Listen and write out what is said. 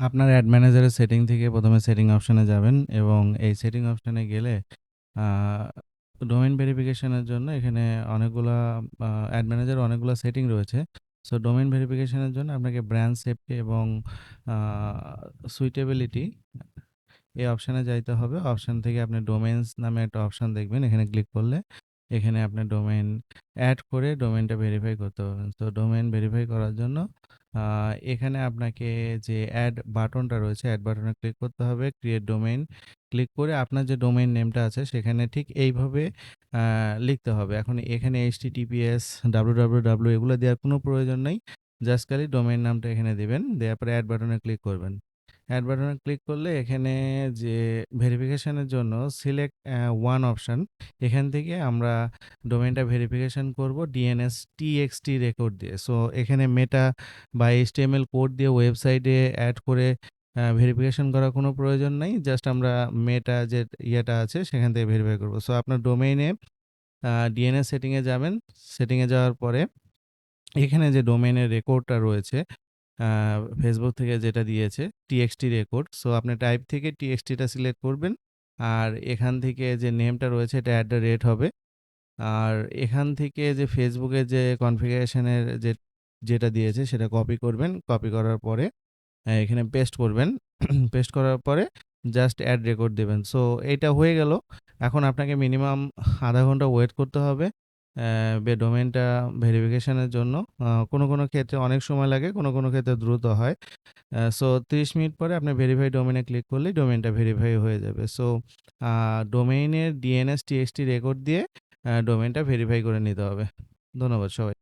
আপনার অ্যাড ম্যানেজারের সেটিং থেকে প্রথমে সেটিং অপশানে যাবেন এবং এই সেটিং অপশানে গেলে ডোমেন ডোমেইন ভেরিফিকেশন এর জন্য এখানে অনেকগুলা অ্যাড ম্যানেজারে অনেকগুলা সেটিং রয়েছে। সো ডোমেন ভেরিফিকেশন এর জন্য আপনাকে ব্র্যান্ড সেফটি এবং সুইটেবিলিটি এই অপশানে যাইতে হবে। অপশান থেকে আপনি ডোমেইনস নামে একটা অপশান দেখবেন। এখানে ক্লিক করলে এখানে আপনি ডোমেইন অ্যাড করে ডোমেইনটা ভেরিফাই করতে পারবেন। তো ডোমেইন ভেরিফাই করার জন্য এখানে আপনাকে যে অ্যাড বাটনটা রয়েছে, অ্যাড বাটনে ক্লিক করতে হবে। ক্রিয়েট ডোমেইন ক্লিক করে আপনার যে ডোমেইন নেমটা আছে সেখানে ঠিক এইভাবে লিখতে হবে। এখন এখানে https, www এগুলো দেওয়ার কোনো প্রয়োজন নেই জাস্ট খালি ডোমেইন নামটা এখানে দেবেন দেওয়ার পরে অ্যাড বাটনে ক্লিক করবেন। এড বাটনে ক্লিক করলে এখানে যে ভেরিফিকেশন এর জন্য সিলেক্ট ওয়ান অপশন এখান থেকে আমরা ডোমেনটা ভেরিফিকেশন করব DNS TXT রেকর্ড দিয়ে। সো এখানে মেটা বা HTML কোড দিয়ে ওয়েবসাইটে অ্যাড করে ভেরিফিকেশন করার কোনো প্রয়োজন নাই। জাস্ট আমরা মেটা যে ইয়েটা আছে সেখান থেকে ভেরিফাই করব। সো আপনার ডোমেইনে ডিএনএস সেটিংয়ে যাবেন। সেটিংয়ে যাওয়ার পরে এখানে যে ডোমেনের রেকর্ডটা রয়েছে Facebook থেকে যেটা দিয়েছে টিএক্সটি রেকর্ড। সো আপনি টাইপ থেকে টিএক্সটিটা সিলেক্ট করবেন। আর এখান থেকে যে নেমটা রয়েছে, এটা এট দ্য রেট হবে। আর এখান থেকে যে ফেসবুকের যে কনফিগারেশন এর যে, যেটা দিয়েছে, সেটা কপি করবেন। কপি করার পরে এখানে পেস্ট করবেন। পেস্ট করার পরে জাস্ট অ্যাড রেকর্ড দেবেন সো এইটা হয়ে গেল। এখন আপনাকে মিনিমাম আধা ঘণ্টা ওয়েট করতে হবে ডোমেনটা ভেরিফিকেশনের জন্য। কোনো, কোনো ক্ষেত্রে অনেক সময় লাগে, কোনো, কোনো ক্ষেত্রে দ্রুত হয়। সো ৩০ মিনিট পরে আপনি ভেরিফাই ডোমেনে ক্লিক করলেই ডোমেনটা ভেরিফাই হয়ে যাবে। সো ডোমেইনের ডিএনএস TXT রেকর্ড দিয়ে ডোমেনটা ভেরিফাই করে নিতে হবে। ধন্যবাদ সবাই